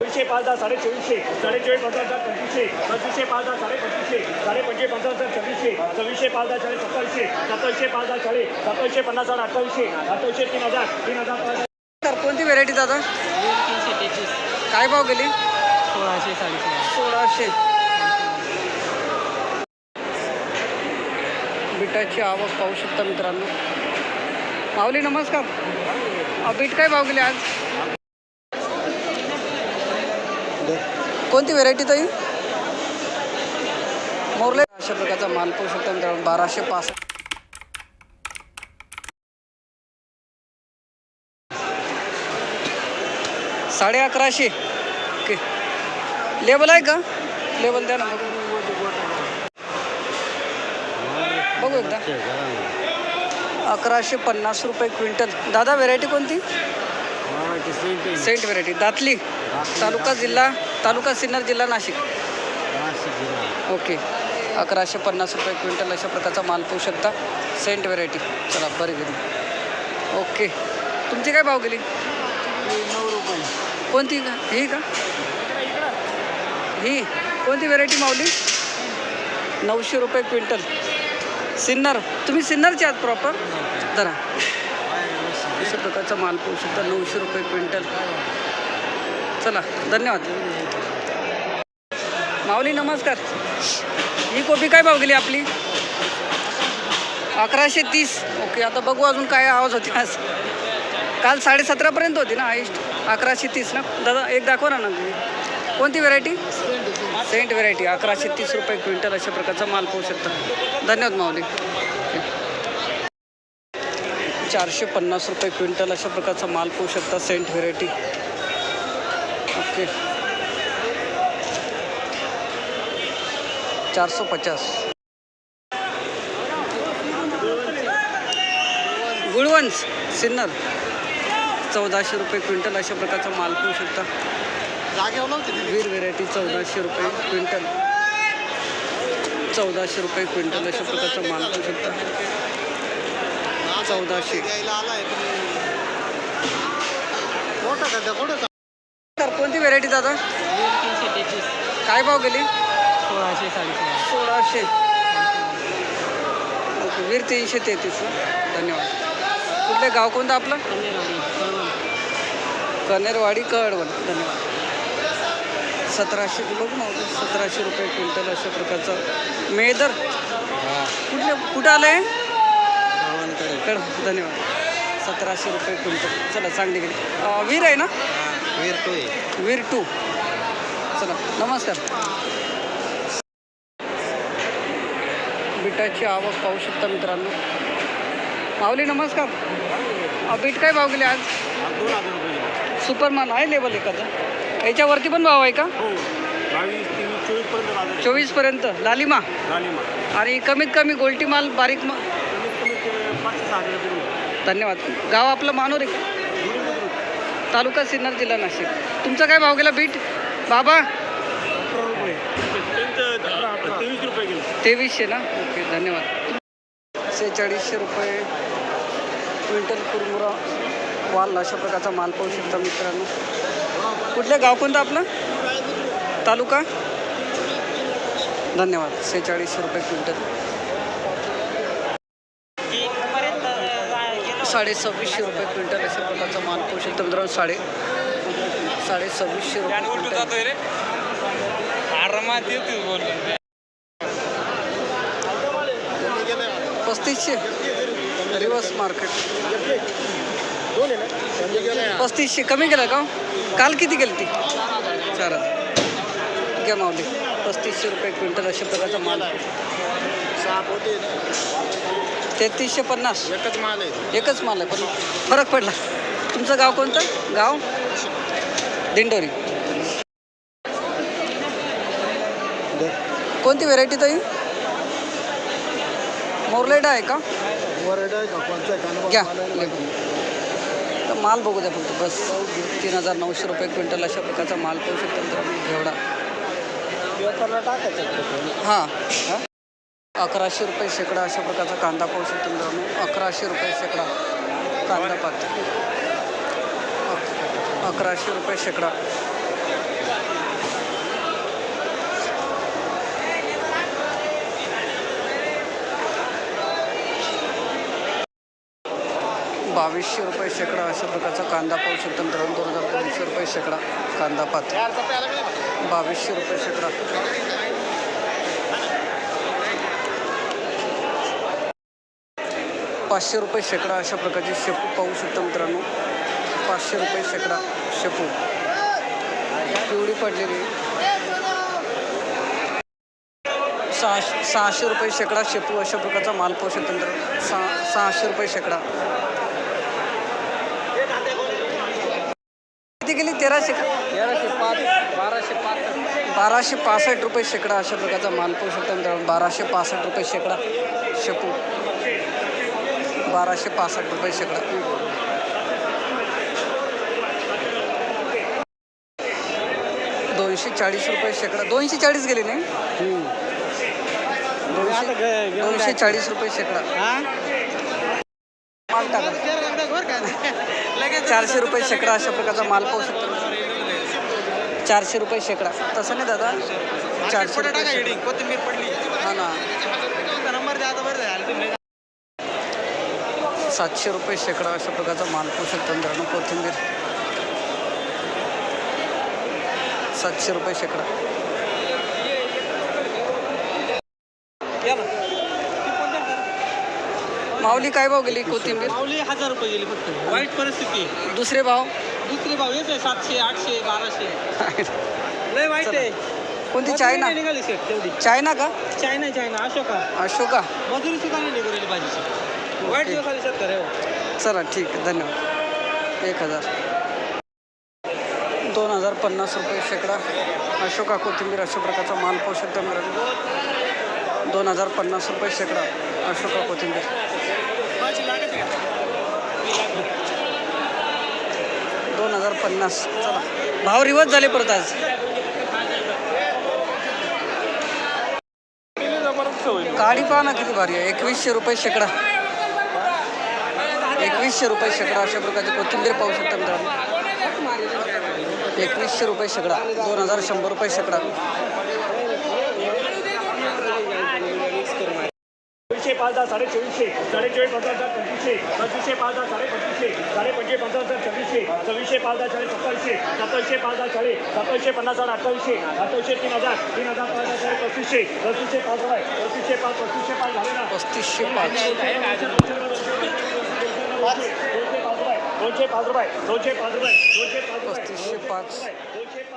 चोवीसशे पाच दहा साडे चोवीसशे साडे चोवीस पंधरा हजार पंचवीसशे पंचवीसशे पाच दहा साडे पंचवीसशे साडे पंचवीस पंधरा हजार सव्वीसशे सव्वीसशे पाच दहा साडे सत्तावीसशे सत्तावीसशे पाच दहा साडे सत्तावीसशे पन्नास हजार अठ्ठावीसशे अठ्ठावीसशे तीन हजार तीन हजार पाच तर कोणती व्हेरायटी दादा? तीनशे तेहतीस काय भाव गेली? सोळाशे साडेसोळा सोळाशे. बिटाची आवक पाहू शकता मित्रांनो. माऊली नमस्कार. बीट काय भाव गेले आज? कोणती व्हेरायटी ताई? मोरले. अशा प्रकारचा माल पाहू शकता मित्रांनो बाराशे पाच साडे अकराशे. ओके. लेबल आहे का? लेबल द्या ना बघू. बघू एकदा. अकराशे पन्नास रुपये क्विंटल. दादा व्हेरायटी कोणती? Saint variety दातली. तालुका जिल्हा. तालुका सिन्नर जिल्हा नाशिक. ओके. अकराशे पन्नास रुपये क्विंटल अशा प्रकारचा माल पाहू शकता. सेंट व्हेरायटी चला बरी गेली ओके. तुमची काय भाव गेली? नऊ रुपये. कोणती का? ही का? ही. कोणती व्हेरायटी मावली नऊशे रुपये क्विंटल. सिन्नर. तुम्ही सिन्नरचे आहात प्रॉपर जरा. अशा प्रकारचा माल पाहू शकता. नऊशे रुपये क्विंटल. चला धन्यवाद. माऊली नमस्कार. ही कोबी काय भाव गेली आपली? अकराशे तीस. ओके आता बघू अजून काय आवाज होती आज. काल साडेसतरापर्यंत होती ना हाईस्ट अकराशे तीस ना? दादा एक दाखवा ना तुम्ही कोणती व्हेरायटी सेंट व्हेरायटी अकराशे तीस रुपये क्विंटल अशा प्रकारचा माल पाहू शकता. धन्यवाद माऊली. चारशे पन्नास रुपये क्विंटल अशा प्रकारचा माल पाहू शकता सेंट व्हेरायटी ओके. चारशे पचास. गुळवंश सिन्नर. चौदाशे रुपये क्विंटल अशा प्रकारचा माल पाहू शकता. वीर व्हेरायटी चौदाशे रुपये क्विंटल. चौदाशे रुपये क्विंटल अशा प्रकारचा माल पाहू शकता. चौदाशे. कोणती व्हेरायटी दादा? काय भाव गेली? सोळाशे साडेसोळा सोळाशे. ओके वीर तीनशे तेहतीस धन्यवाद. कुठले गाव कोणतं आपलं? कळवण. कनेरवाडी कळवण. धन्यवाद. सतराशे बघ ना सतराशे रुपये क्विंटल अशा प्रकारचं. मेदर? कुठले कुठं आलं आहे कळ धन्यवाद. सतराशे रुपये क्विंटल. चला चांगली गेली वीर आहे ना? वीर टू. चला नमस्कार. बिटाची आवक पाहू शकता मित्रांनो. माऊली नमस्कार. बीट काय भाव गेले आज? दोन हजार रुपये सुपर माल आहे लेबल एखादा. याच्यावरती पण भाव आहे का? हो. चोवीसपर्यंत लालिमा? आणि कमीत कमी गोल्टी माल बारीक मा धन्यवाद. गाव आपलं मानूर आहे का? तालुका सिन्नर जिल्हा नाशिक. तुमचा काय भाव गेला बीट? बाबा अठरा रुपये त्यांचं तेवीस रुपये गेले तेवीसशे ना? ओके धन्यवाद. सेहेचाळीसशे रुपये क्विंटल कुरमुरा वाल अशा प्रकारचा माल पाहू शकता मित्रांनो. कुठलं गाव कोणतं आपलं? तालुका? धन्यवाद सेहेचाळीसशे रुपये क्विंटल. साडे सव्वीसशे रुपये क्विंटल अशा प्रकारचा माल पाहू शकता मित्रांनो साडे साडे सव्वीसशे रुपये क्विंटल आरामात येते बोलून पस्तीसशे. Reverse market. पस्तीसशे. कमी केलं का? काल किती गेली ती? चार हजार. घ्या मावली पस्तीसशे रुपये क्विंटल अशा प्रकारचा माल तेहतीसशे पन्नास. एकच माल आहे. एकच माल आहे पण फरक पडला. तुमचं गाव कोणतं? गाव? दिंडोरी. कोणती व्हेरायटी ताई? मोरलेडा आहे का? घ्या. तर माल बघू द्या फक्त बस. तीन हजार नऊशे रुपये क्विंटल अशा प्रकारचा माल पाहू शकतो मित्रांनो घेवडा हां. हां? अकराशे रुपये शेकडा अशा प्रकारचा कांदा पाहू शकतो मित्रांनो. अकराशे रुपये शेकडा कांदा पात. अकराशे रुपये शेकडा. बावीसशे रुपये शेकडा अशा प्रकारचा कांदा पाहू शकता मित्रांनो. दोन हजार दोनशे रुपये शेकडा कांदा पात. बावीसशे रुपये शेकडा. पाचशे रुपये शेकडा अशा प्रकारचे शेपू पाहू शकता मित्रांनो. पाचशे रुपये शेकडा शेपू. पिवळी पडलेली. सहाशे सहाशे रुपये शेकडा शेपू अशा प्रकारचा माल पाहू शकता मित्रांनो. सहा सहाशे रुपये शेकडा. किती गेली? तेराशे का? तेराशे पाच बाराशे पाच बाराशे पासष्ट रुपये शेकडा अशा प्रकारचा माल पाहू शकता मित्रांनो. बाराशे पासष्ट रुपये शेकडा शेपू. बाराशे पासष्ट रुपये शेकडा. दोनशे चाळीस रुपये शेकडा. दोनशे चाळीस गेले नाही? दोनशे दोनशे चाळीस रुपये शेकडा. माल टाका. चारशे रुपये शेकडा अशा प्रकारचा माल पाहू शकतो चारशे रुपये शेकडा. तसं नाही दादा. चारशे. कोथिंबीर पडली. हा ना. सातशे रुपये शेकडा अशा प्रकारचा माल पाहू शकतो मित्रांनो कोथिंबीर. सातशे रुपये शेकडा. माऊली काय भाव गेली कोथिंबीर? माऊली हजार रुपये गेली फक्त. वाईट परिस्थिती. दुसरे भाव? दुसरी भाव येते सातशे आठशे बाराशे. लय वाईट आहे. कोणती चायना? नाही निघाली शेट तेवढी. चायना का? China China Ashoka. अशोका? मजुरी सुद्धा नाही निघाली भाजीची. वाईट दिवस आले शेतकरी हो. चला ठीक आहे धन्यवाद. एक हजार. दोन हजार पन्नास रुपये शेकडा. अशोका कोथिंबीर अशा प्रकारचा माल पाहू शकता मिळाला दोन हजार पन्नास रुपये शेकडा अशोका कोथिंबीर दोन हजार पन्नास. चला. भाव रिवर्स झाले परत आज. काळी पहा ना किती भारी आहे. एकवीसशे रुपये शेकडा. एकवीसशे रुपये शेकडा अशा प्रकारची कोथिंबीर पाहू शकता मित्रांनो. एकवीसशे रुपये शेकडा. दोन हजार शंभर रुपये शेकडा चोवीसशे पाच दहा साडे चोवीसशे. साडे चोवीस पंधरा हजार पंचवीसशे. पंचवीसशे पाच दहा साडे पंचवीसशे. साडे पंचवीस पंधरा हजार चोवीसशे चोवीसशे पाच दहा साडे सत्तावीसशे. सत्तावीसशे पाच दहा साडे सत्तावीसशे पन्नास हजार अठ्ठावीसशे. अठ्ठावीसशे तीन हजार. तीन हजार पाच हजार साडे पस्तीसशे. पस्तीसशे पाच हजार पस्तीसशे पाच पस्तीसशे पाच झाले ना. पस्तीसशे पाच. दोनशे पाच रुपये. दोनशे पाच रुपये. दोनशे पाच रुपये. दोनशे पाच रुपये. दोनशे पाच